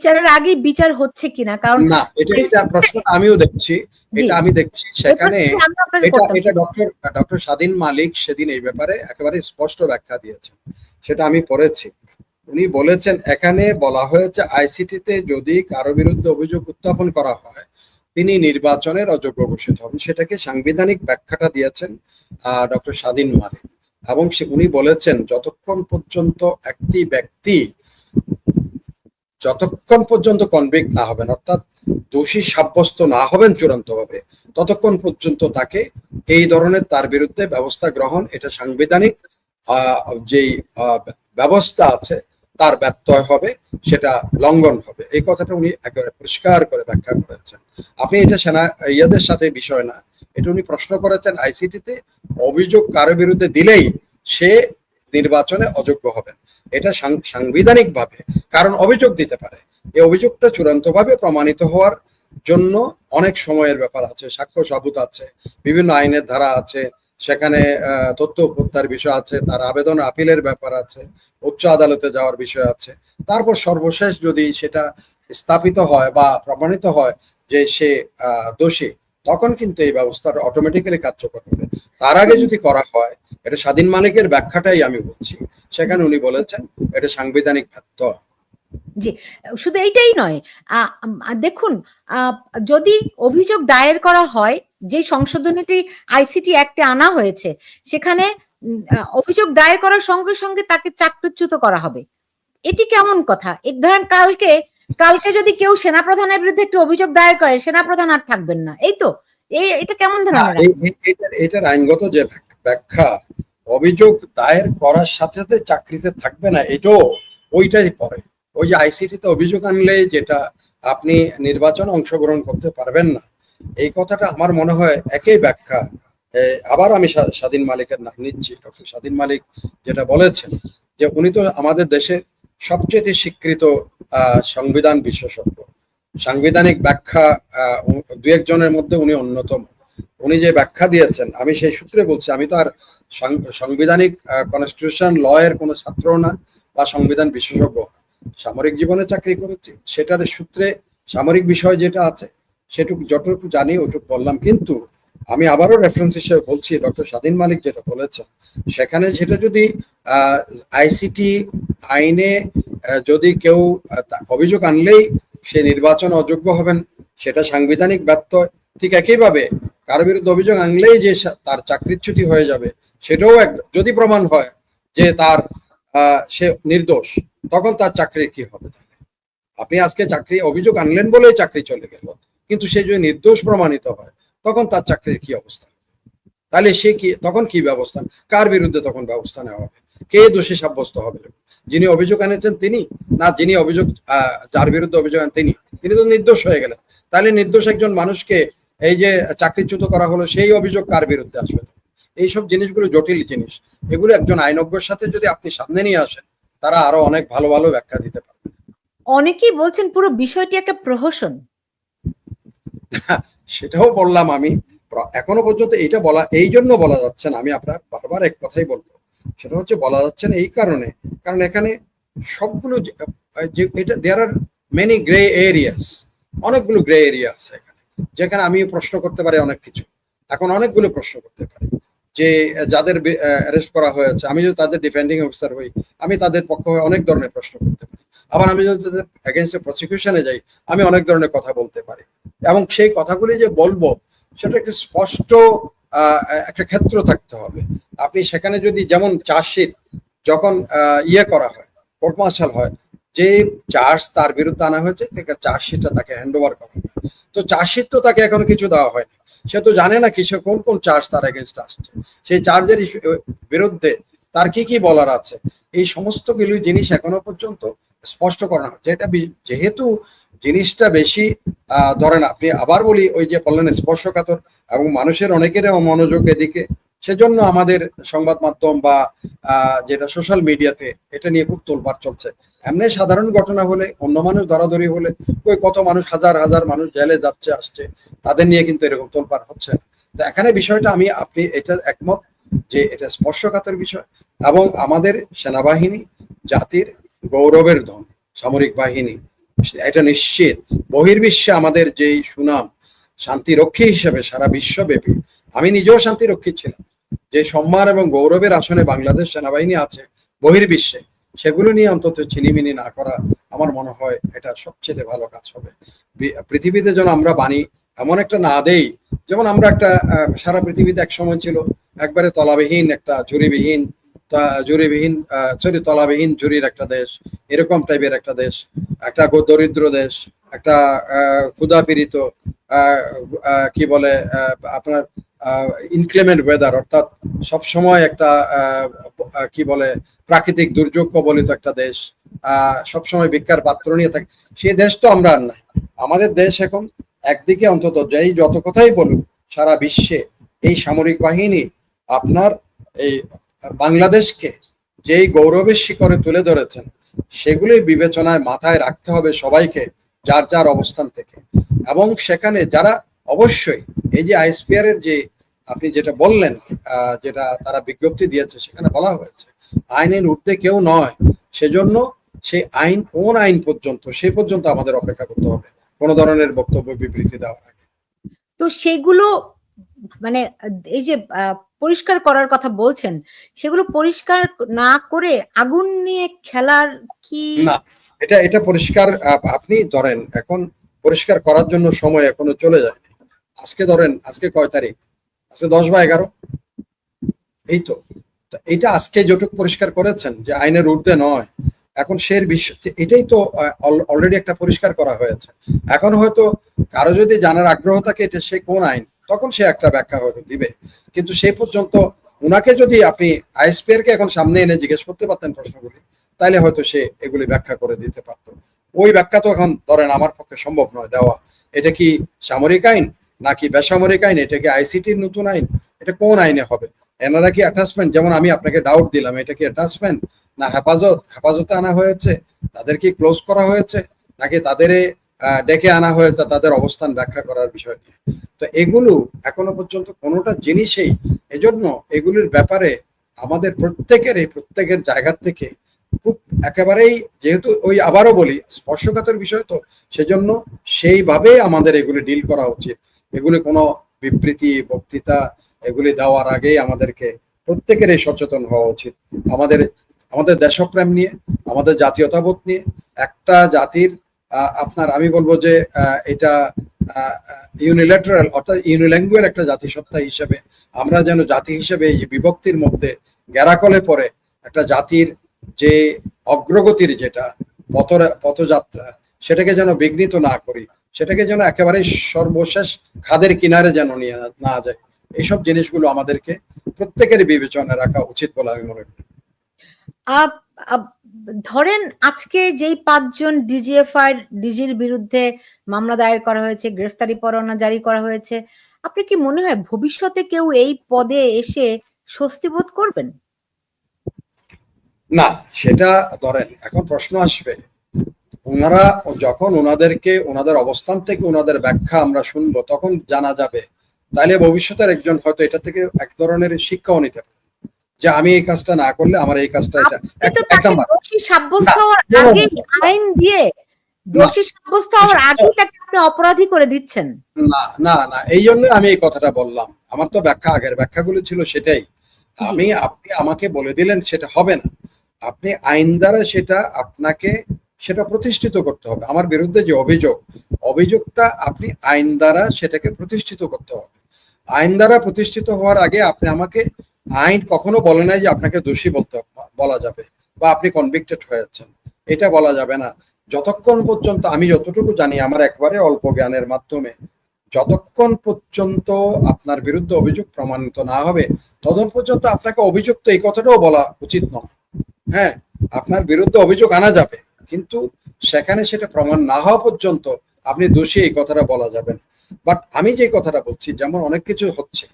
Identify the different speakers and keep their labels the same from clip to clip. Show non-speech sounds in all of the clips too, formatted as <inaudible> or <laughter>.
Speaker 1: বিচারের আগেই বিচার হচ্ছে কিনা? কারণ
Speaker 2: না এটা এটা প্রশ্ন আমিও দেখছি। এটা আমি দেখছি সেখানে এটা এটা ডক্টর ডক্টর স্বাধীন মালিক সেদিন এই ব্যাপারে একেবারে স্পষ্ট ব্যাখ্যা দিয়েছেন। সেটা আমি পড়েছি। উনি বলেছেন এখানে বলা হয়েছে আইসিটিতে যদি কারও বিরুদ্ধে অভিযোগ উত্থাপন করা হয় তিনি নির্বাচনের অযোগ্য ঘোষিত হবেন। সেটাকে সাংবিধানিক ব্যাখ্যাটা দিয়েছেন ডক্টর স্বাধীন মালিক। এবং সে উনি বলেছেন যতক্ষণ পর্যন্ত একটি ব্যক্তি যতক্ষণ পর্যন্ত কনভিক্ট না হবেন, অর্থাৎ দোষী সাব্যস্ত না হবেন চূড়ান্তভাবে, ততক্ষণ পর্যন্ত তাকে এই ধরনের তার বিরুদ্ধে ব্যবস্থা গ্রহণ, এটা সাংবিধানিক যেই ব্যবস্থা আছে, তার ব্যত্যয় হবে, সেটা লঙ্ঘন হবে। এই কথাটা উনি একেবারে পরিষ্কার করে ব্যাখ্যা করেছেন। আপনি এটা সেনা ইয়াদের সাথে বিষয় না। এটা উনি প্রশ্ন করেছেন আইসিটিতে অভিযোগ কারও বিরুদ্ধে দিলেই সে নির্বাচনে অযোগ্য হবেন। এটা সাংবিধানিক ভাবে কারণ অভিযোগ দিতে পারে। এই অভিযোগটা চূড়ান্তভাবে প্রমাণিত হওয়ার জন্য অনেক সময়ের ব্যাপার আছে, সাক্ষ্য সাবুত আছে, বিভিন্ন আইনের ধারা আছে, সেখানে তথ্য উপত্যার বিষয় আছে, তার আবেদন আপিলের ব্যাপার আছে, উচ্চ আদালতে যাওয়ার বিষয় আছে। তারপর সর্বশেষ যদি সেটা স্থাপিত হয় বা প্রমাণিত হয় যে সে দোষী তখন কিন্তু এই ব্যবস্থাটা অটোমেটিক্যালি কার্যকর হবে। তার আগে যদি করা হয়, এটা স্বাধীন মালিকের ব্যাখ্যাটাই আমি বলছি। সেখানে উনি বলেছেন, এটা সাংবিধানিক ব্যর্থ।
Speaker 1: শুধু এইটাই নয় দেখুন যদি অভিযোগ দায়ের করা হয়, যে সংশোধনীটি আইসিটি অ্যাক্টে আনা হয়েছে, সেখানে অভিযোগ দায়ের করার সঙ্গে সঙ্গে তাকে চাকরিচ্যুত করা হবে। এটি কেমন কথা? এক ধরেন কালকে কালকে যদি কেউ সেনাপ্রধানের বিরুদ্ধে একটি অভিযোগ দায়ের করে সেনাপ্রধান আর থাকবেন না। এই তো এই এটা কেমন ধরনের
Speaker 2: এটার আইনগত যে ব্যাখ্যা অভিযোগ দায়ের করার সাথে সাথে চাকরিতে থাকবে না এটাও ওইটাই পরে। ওই যে আইসিটিতে অভিযোগ আনলে যেটা আপনি নির্বাচন অংশগ্রহণ করতে পারবেন না এই কথাটা আমার মনে হয় একই ব্যাখ্যা। আবার আমি স্বা- স্বাধীন মালিকের নাম নিচ্ছি ডক্টর স্বাধীন মালিক যেটা বলেছেন যে উনি তো আমাদের দেশের সবচেয়ে স্বীকৃত সংবিধান বিশেষজ্ঞ। সাংবিধানিক ব্যাখ্যা দু একজনের মধ্যে উনি অন্যতম। উনি যে ব্যাখ্যা দিয়েছেন, আমি সেই সূত্রে বলছি, আমি তো আর সাংবিধানিক কনস্টিটিউশন ল এর কোনো ছাত্র না বা সংবিধান বিশেষজ্ঞ। সামরিক জীবনে চাকরি করেছি, সেটার সূত্রে সামরিক বিষয় যেটা আছে, সেটুকু যতটুকু জানি, ওটুকু বললাম। কিন্তু আমি আবারও রেফারেন্স হিসেবে বলছি, ডক্টর স্বাধীন মালিক যেটা বলেছেন, সেখানে সেটা যদি আইসিটি আইনে যদি কেউ অভিযোগ আনলেই সে নির্বাচন অযোগ্য হবেন, সেটা সাংবিধানিক ব্যত্যয় ঠিক একইভাবে কারও বিরুদ্ধে অভিযোগ আনলেই যে তার চাকরিচ্যুতি হয়ে যাবে, সেটাও এক, যদি প্রমাণ হয় যে তার সে নির্দোষ, তখন তার চাকরি কি হবে তাহলে? আপনি আজকে চাকরি, অভিযোগ আনলেন বলেই চাকরি চলে গেল, কিন্তু সে যদি নির্দোষ প্রমাণিত হয় তখন তার চাকরির কি অবস্থা? তাহলে সে কি তখন কি ব্যবস্থা? কার বিরুদ্ধে তখন ব্যবস্থা নেওয়া হবে? কে দোষী সাব্যস্ত হবে? যিনি অভিযোগ আনেছেন তিনি? না যিনি অভিযোগ যার বিরুদ্ধে অভিযোগ আনেন তিনি? তিনি তো নির্দোষ হয়ে গেলেন। তাহলে নির্দোষ একজন মানুষকে এই যে চাকরিচ্যুত করা হলো সেই অভিযোগ কার বিরুদ্ধে আসবে? এইসব জিনিসগুলো জটিল জিনিস। এগুলো একজন আইনজ্ঞর সাথে যদি আপনি সামনে নিয়ে আসেন তারা আরও অনেক ভালো ভালো ব্যাখ্যা দিতে পারবে।
Speaker 1: অনেকেই বলছেন পুরো বিষয়টি একটা প্রহসন। <laughs>
Speaker 2: সেটাও বললাম আমি। এখনও পর্যন্ত এইটা বলা এই জন্য বলা যাচ্ছে না, আমি আপনার বারবার এক কথাই বলব। সেটা হচ্ছে বলা যাচ্ছে না এই কারণে। কারণ এখানে সবগুলো এটা there are many grey areas অনেকগুলো গ্রে এরিয়া আছে এখানে। যেখানে আমি প্রশ্ন করতে পারি অনেক কিছু। এখন অনেকগুলো প্রশ্ন করতে পারি। যে, যাদের অ্যারেস্ট করা হয়েছে, আমি যদি তাদের ডিফেন্ডিং অফিসার হই, আমি তাদের পক্ষ হয়ে অনেক ধরনের প্রশ্ন করতে পারি। আবার আমি যদি তাদের এগেনস্টে প্রসিকিউশনে যাই, আমি অনেক ধরনের কথা বলতে পারি। এবং সেই কথাগুলি যে বলব, সেটা একটা স্পষ্ট একটা ক্ষেত্র থাকতে হবে। আপনি সেখানে যদি যেমন চার্জশিট যখন ইয়ে করা হয় কোর্ট মার্শাল হয়, যে চার্জ তার বিরুদ্ধে আনা হয়েছে থেকে চার্জশিটটা তাকে হ্যান্ড ওভার করা হয় তো চার্জশিট তো তাকে এখনও কিছু দেওয়া হয়নি। সে তো জানে না কিসের, কোন কোন চার্জ তার এগেনস্ট আসছে। সেই চার্জের বিরুদ্ধে তার কি কি বলার আছে? এই সমস্ত কিছু জিনিস এখনও পর্যন্ত স্পষ্ট করানো যেটা যেহেতু জিনিসটা বেশি ধরেন আপনি আবার বলি ওই যে বললেন স্পর্শকাতর এবং মানুষের অনেকের মনোযোগ এদিকে, সেজন্য আমাদের সংবাদ মাধ্যম বা যেটা সোশ্যাল মিডিয়াতে এটা নিয়ে খুব তোলপাড় চলছে। এমনি সাধারণ ঘটনা হলে, অন্য মানুষ ধরাধরি হলে, ওই কত মানুষ, হাজার হাজার মানুষ জেলে যাচ্ছে, আসছে, তাদের নিয়ে কিন্তু এরকম তোলপাড় হচ্ছে তো এখানে বিষয়টা আমি, আপনি এটা একমত যে এটা স্পর্শকাতর বিষয় এবং আমাদের সেনাবাহিনী, জাতির গৌরবের ধন সামরিক বাহিনী। এটা নিশ্চিত। বহির্বিশ্বে আমাদের যেই সুনাম, শান্তিরক্ষী হিসেবে সারা বিশ্বব্যাপী, আমি নিজেও শান্তিরক্ষী ছিলাম। যে সম্মান এবং গৌরবের আসনে বাংলাদেশ সেনাবাহিনী আছে বহির্বিশ্বে, সেগুলো নিয়ে অন্তত চিনিমিনি না করা আমার মনে হয় এটা সবচেয়ে ভালো কাজ হবে। পৃথিবীতে যেন আমরা বাণী এমন একটা না দেই, যেমন আমরা একটা সারা পৃথিবীতে এক সময় ছিল, একবারে তলাবিহীন, একটা ঝুরিবিহীন ঝুরিবিহীন সরি তলাবিহীন জুরির একটা দেশ এরকম টাইপের একটা দেশ একটা দরিদ্র দেশ একটা আহ, ক্ষুধা পীড়িত আহ, আহ, কি বলে আপনার ইনক্লেমেন্ট ওয়েদার অর্থাৎ সব সময় একটা কি বলে প্রাকৃতিক দুর্যোগ কবলিত একটা দেশ সব সময় ভিক্ষার পাত্র নিয়ে থাকে। সেই দেশ তো আমরা আর নাই। আমাদের দেশ এখন একদিকে অন্তত যেই যত কথাই বলুক সারা বিশ্বে এই সামরিক বাহিনী আপনার এই বাংলাদেশকে যেই গৌরবের শিখরে তুলে ধরেছেন, সেগুলি বিবেচনায় মাথায় রাখতে হবে সবাইকে যার যার অবস্থান থেকে। এবং সেখানে যারা অবশ্যই এই যে আইসপিআর এর যে আপনি যেটা বললেন যেটা তারা বিজ্ঞপ্তি দিয়েছে, সেখানে বলা হয়েছে, আইনের ঊর্ধ্বে কেউ নয়। সেজন্য সেই আইন, কোন আইন পর্যন্ত, সেই পর্যন্ত আমাদের অপেক্ষা করতে হবে। কোনো ধরনের বক্তব্য বিবৃতি দেওয়ার আগে।
Speaker 1: তো সেগুলো মানে এই যে পরিষ্কার করার কথা বলছেন, সেগুলো পরিষ্কার না করে আগুন নিয়ে খেলার কি
Speaker 2: না, এটা এটা পরিষ্কার আপনি ধরেন এখন পরিষ্কার করার জন্য সময় এখনও চলে যায়নি। আজকে ধরেন, আজকে কয় তারিখ? আজকে দশ বা এগারো? এই তো। এটা আজকে যেটুকু পরিষ্কার করেছেন, যে আইনের ঊর্ধ্বে নয়, এখন সের বিশ্ব এটাই তো অলরেডি একটা পরিষ্কার করা হয়েছে। এখন হয়তো কারও যদি জানার আগ্রহ থাকে, এটা সে কোন আইন? তখন সে একটা ব্যাখ্যা হয়তো দিবে। কিন্তু সেই পর্যন্ত উনাকে যদি আপনি আইএসপিআর কে এখন সামনে এনে জিজ্ঞেস করতে পারতেন প্রশ্নগুলি, তাইলে হয়তো সে এগুলি ব্যাখ্যা করে দিতে পারতো। ওই ব্যাখ্যা তো এখন ধরেন আমার পক্ষে সম্ভব নয় দেওয়া। এটা কি সামরিক আইন, নাকি বেসামরিক আইন, এটা কি আইসিটির নতুন আইন, এটা কোন আইনে হবে? এনারা কি অ্যাটাচমেন্ট যেমন আমি আপনাকে ডাউট দিলাম, এটা কি অ্যাটাচমেন্ট না হেফাজত? হেফাজতে আনা হয়েছে? তাদের কি ক্লোজ করা হয়েছে? নাকি তাদের ডেকে আনা হয়েছে তাদের অবস্থান ব্যাখ্যা করার বিষয় নিয়ে। তো এগুলো এখনও পর্যন্ত কোনোটা জিনিসেই এজন্য এগুলির ব্যাপারে আমাদের প্রত্যেকেরই প্রত্যেকের জায়গা থেকে খুব একেবারেই যেহেতু ওই আবারও বলি, স্পর্শকাতর বিষয় তো, সেজন্য সেইভাবে আমাদের এগুলি ডিল করা উচিত। এগুলি কোনো বিবৃতি, বক্তৃতা, এগুলি দেওয়ার আগেই আমাদেরকে প্রত্যেকেরই সচেতন হওয়া উচিত। আমাদের আমাদের দেশপ্রেম নিয়ে, আমাদের জাতীয়তাবোধ নিয়ে, একটা জাতির আপনার, আমি বলব যে এটা ইউনিল্যাটারাল অর্থাৎ ইউনিল্যাঙ্গুয়াল একটা জাতিসত্তা হিসেবে, আমরা যেন জাতি হিসেবে এই বিভক্তির মধ্যে গ্যারাকলে পরে একটা জাতির যে অগ্রগতির যেটা পথ পথযাত্রা, সেটাকে যেন বিঘ্নিত না করি, সেটাকে যেন একেবারে সর্বশেষ খাদের কিনারে যেন নিয়ে না- যায়, এইসব জিনিসগুলো আমাদেরকে প্রত্যেকের বিবেচনায় রাখা উচিত বলে আমি মনে করি।
Speaker 1: ধরেন আজকে যেই পাঁচজন ডিজিএফআই ডিজির বিরুদ্ধে মামলা দায়ের করা হয়েছে, গ্রেফতারি পরোয়ানা জারি করা হয়েছে আপনি কি মনে হয় ভবিষ্যতে কেউ এই পদে এসে স্বস্তি বোধ করবেন?
Speaker 2: না, সেটা ধরেন, এখন প্রশ্ন আসবে। ওনারা যখন ওনাদেরকে, ওনাদের অবস্থান থেকে ওনাদের ব্যাখ্যা আমরা শুনব, তখন জানা যাবে। তাহলে ভবিষ্যতের একজন হয়তো এটা থেকে এক ধরনের শিক্ষাও নিতে পারে। যে আমি এই কাজটা না করলে আমার এই কাজটা এটা এক
Speaker 1: কিন্তু
Speaker 2: এক
Speaker 1: তাকে
Speaker 2: নাম্বার
Speaker 1: দোষী সাব্যস্ত হওয়ার
Speaker 2: না,
Speaker 1: আইন দিয়ে দোষী সাব্যস্ত হওয়ার আগেই তাকে আপনি অপরাধী করে দিচ্ছেন।
Speaker 2: না না না এই জন্য আমি এই কথাটা বললাম। আমার তো ব্যাখ্যা আগের ব্যাখ্যাগুলো ছিল সেটাই। আমি আপনি আমাকে বলে দিলেন সেটা হবে না। আপনি আইন দ্বারা সেটা আপনাকে সেটা প্রতিষ্ঠিত করতে হবে। আমার বিরুদ্ধে যে অভিযোগ অভিযোগটা আপনি আইন দ্বারা সেটাকে প্রতিষ্ঠিত করতে হবে। আইন দ্বারা প্রতিষ্ঠিত হওয়ার আগে আপনি আমাকে আইন কখনো বলে নাই যে আপনাকে দোষী বলতে বলা যাবে বা আপনি কনভিক্টেড হয়েছেন এটা বলা যাবে না। যতক্ষণ পর্যন্ত আমি যতটুকু জানি আমার একবারে অল্প জ্ঞানের মাধ্যমে যতক্ষণ পর্যন্ত আপনার বিরুদ্ধে অভিযোগ প্রমাণিত না হবে ততক্ষণ পর্যন্ত আপনাকে অভিযুক্ত এই কথাটাও বলা উচিত নয়। হ্যাঁ আপনার বিরুদ্ধে অভিযোগ আনা যাবে কিন্তু সেখানে সেটা প্রমাণ না হওয়া পর্যন্ত আপনি দোষী এই কথাটা বলা যাবে না। বাট আমি যে কথাটা বলছি যেমন অনেক কিছু হচ্ছে।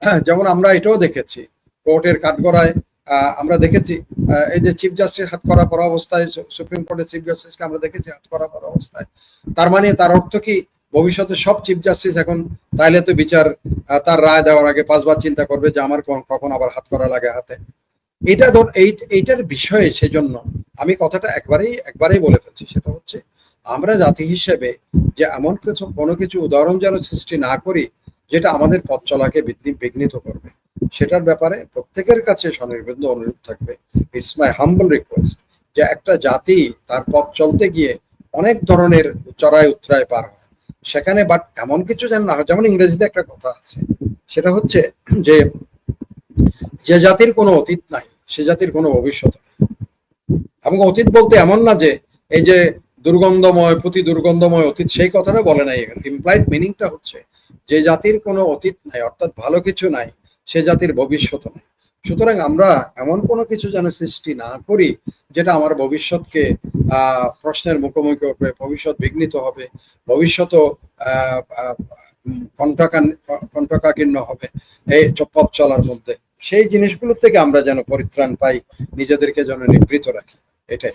Speaker 2: হ্যাঁ, যেমন আমরা এটাও দেখেছি কোর্টের কাঠগড়ায় আমরা দেখেছি এই যে চিফ জাস্টিস হাত করা পড়া অবস্থায় সুপ্রিম কোর্টের চিফ জাস্টিসকে আমরা দেখেছি হাত করা পড়া অবস্থায়। তার মানে তার অর্থ কি, ভবিষ্যতে সব চিফ জাস্টিস এখন তাইলে তো বিচার তার রায় দেওয়ার আগে পাঁচবার চিন্তা করবে যে আমার কখন- কখন আবার হাত করা লাগে হাতে। এটা ধর, এই এইটার বিষয়ে সেজন্য আমি কথাটা একবারেই একবারেই বলে ফেলছি, সেটা হচ্ছে আমরা জাতি হিসেবে যে এমন কিছু, কোনো কিছু উদাহরণ যেন সৃষ্টি না করি যেটা আমাদের পথ চলাকে বিঘ্নি- বিঘ্নিত করবে। সেটার ব্যাপারে প্রত্যেকের কাছে স্বনির্বন্ধ অনুরোধ থাকবে। ইটস মাই হাম্বল রিকোয়েস্ট যে একটা জাতি তার পথ চলতে গিয়ে অনেক ধরনের চড়াই উত্তরায় পার হয়। সেখানে বাট এমন কিছু যেন না হয়, যেমন ইংরেজিতে একটা কথা আছে। সেটা হচ্ছে যে যে জাতির কোনো অতীত নাই, সে জাতির কোনো ভবিষ্যৎ নেই। এবং অতীত বলতে এমন না যে এই যে দুর্গন্ধময়, প্রতি দুর্গন্ধময় অতীত সেই কথাটা বলে নাই। এখানে ইমপ্লাইড মিনিংটা হচ্ছে যে জাতির কোনো অতীত নাই অর্থাৎ ভালো কিছু নাই সে জাতির ভবিষ্যৎ নাই। সুতরাং আমরা এমন কোনো কিছু যেন সৃষ্টি না করি যেটা আমার ভবিষ্যৎকে প্রশ্নের মুখোমুখি হবে ভবিষ্যৎ বিঘ্নিত হবে আহ আহ, কণ্ঠকাকীর্ণ হবে এই পথ চলার মধ্যে। সেই জিনিসগুলোর থেকে আমরা যেন পরিত্রাণ পাই নিজেদেরকে যেন নিবৃত রাখি এটাই।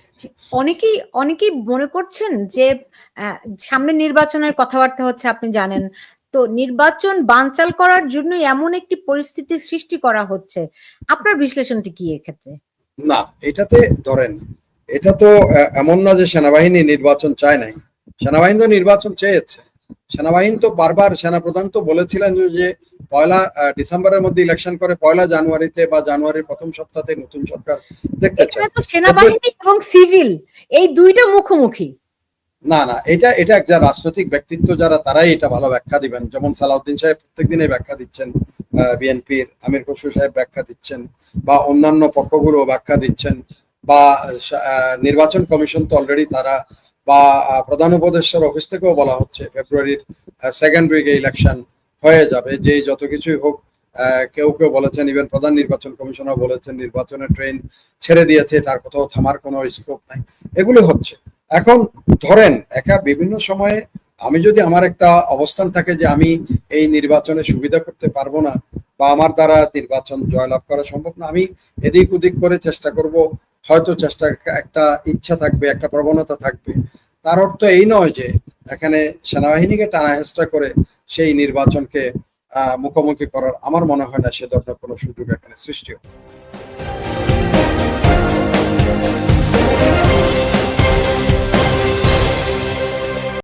Speaker 1: অনেকেই অনেকেই মনে করছেন যে সামনে নির্বাচনের কথাবার্তা হচ্ছে আপনি জানেন তো নির্বাচন বানচাল করার জন্য এমন একটি পরিস্থিতির সৃষ্টি করা হচ্ছে। আপনার বিশ্লেষণটি কি এক্ষেত্রে?
Speaker 2: না এটাতে ধরেন এটা তো এমন না যে সেনাবাহিনী নির্বাচন চায় নাই। সেনাবাহিনী তো নির্বাচন চেয়েছে। সেনাবাহিনী তো বারবার সেনাপ্রধান তো বলেছিলেন যে- পয়লা ডিসেম্বরের মধ্যে ইলেকশন করে পয়লা জানুয়ারিতে বা জানুয়ারির প্রথম সপ্তাহে নতুন সরকার দেখতে চায়।
Speaker 1: সেনাবাহিনী এবং সিভিল এই দুইটা মুখোমুখি।
Speaker 2: না না, এটা এটা একটা রাজনৈতিক ব্যক্তিত্ব যারা, তারাই এটা ভালো ব্যাখ্যা দিবেন। যেমন সালাউদ্দিন সাহেব প্রত্যেক দিনে ব্যাখ্যা দিচ্ছেন বিএনপির, আমির খসরু সাহেব ব্যাখ্যা দিচ্ছেন, বা অন্যান্য পক্ষগুলো ব্যাখ্যা দিচ্ছেন, বা নির্বাচন কমিশন তো অলরেডি তারা, বা প্রধান উপদেষ্টার অফিস থেকেও বলা হচ্ছে ফেব্রুয়ারির সেকেন্ড উইকে ইলেকশন হয়ে যাবে। যে যত কিছুই হোক কেউ কেউ বলেছেন ইভেন প্রধান নির্বাচন কমিশনার বলেছেন, নির্বাচনের ট্রেন ছেড়ে দিয়েছে তার কোথাও থামার কোনো স্কোপ নাই। এগুলো হচ্ছে। এখন ধরেন, একা বিভিন্ন সময়ে আমি যদি আমার একটা অবস্থান থাকে যে আমি এই নির্বাচনে সুবিধা করতে পারব না বা আমার দ্বারা নির্বাচন জয়লাভ করা সম্ভব না, আমি এদিক ওদিক করে চেষ্টা করব, হয়তো চেষ্টা একটা ইচ্ছা থাকবে, একটা প্রবণতা থাকবে। তার অর্থ এই নয় যে এখানে সেনাবাহিনীকে টানা হেঁচড়া করে সেই নির্বাচনকে মুখোমুখি করার আমার মনে হয় না সে ধরনের কোনো সুযোগ এখানে সৃষ্টি হবে।